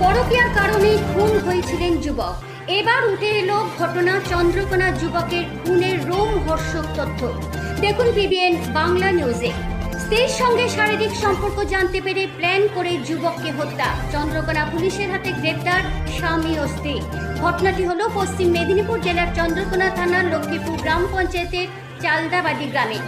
পরকীয়ার কারণে খুন হয়েছিলেন যুবক। এবার উঠে এলো ঘটনা চন্দ্রকোনা যুবকের খুনের রোমহর্ষক তথ্য। দেখুন পিবিএন বাংলা নিউজে স্ত্রীর সঙ্গে শারীরিক সম্পর্ক জানতে পেরে প্ল্যান করে যুবককে হত্যা। চন্দ্রকোনা পুলিশের হাতে গ্রেপ্তার স্বামী ও স্ত্রী। ঘটনাটি হল পশ্চিম মেদিনীপুর জেলার চন্দ্রকোনা থানার লক্ষ্মীপুর গ্রাম পঞ্চায়েতের চালদাবাড়ি গ্রামে।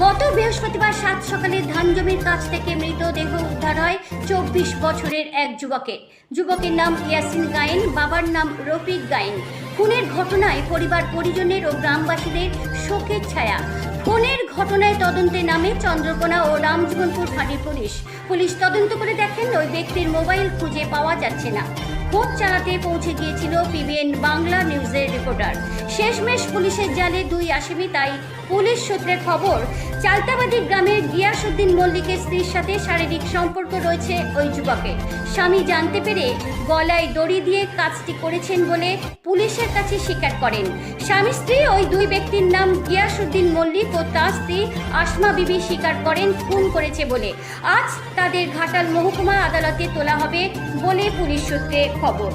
গত বৃহস্পতিবার সাত সকালে ধান জমির কাছ থেকে মৃতদেহ উদ্ধার হয় চব্বিশ বছরের এক যুবকের। যুবকের নাম ইয়াসিন গায়েন, বাবার নাম রফিক গায়েন। খুনের ঘটনায় পরিবার পরিজনের ও গ্রামবাসীদের শোকের ছায়া। খুনের ঘটনায় তদন্তে নামে চন্দ্রকোনা ও রামজীবনপুর ফাঁড়ির পুলিশ। পুলিশ তদন্ত করে দেখেন ওই ব্যক্তির মোবাইল খুঁজে পাওয়া যাচ্ছে না। খোঁজ চালাতে পৌঁছে গিয়েছিল পিবিএন বাংলা নিউজের রিপোর্টার। শেষমেশ পুলিশের জালে দুই আসামি, তাই পুলিশ সূত্রে খবর, চালতাবাদী গ্রামের গিয়াসউদ্দিন মল্লিকের স্ত্রীর সাথে শারীরিক সম্পর্ক রয়েছে ওই যুবকের। স্বামী জানতে পেরে গলায় দড়ি দিয়ে কাজটি করেছেন বলে পুলিশের কাছে স্বীকার করেন। স্বামী স্ত্রী ওই দুই ব্যক্তির নাম গিয়াসউদ্দিন মল্লিক ও তার স্ত্রী আসমা বিবি স্বীকার করেন, খুন করেছে বলে। আজ তাদের ঘাটাল মহকুমা আদালতে তোলা হবে বলে পুলিশ সূত্রে খবর।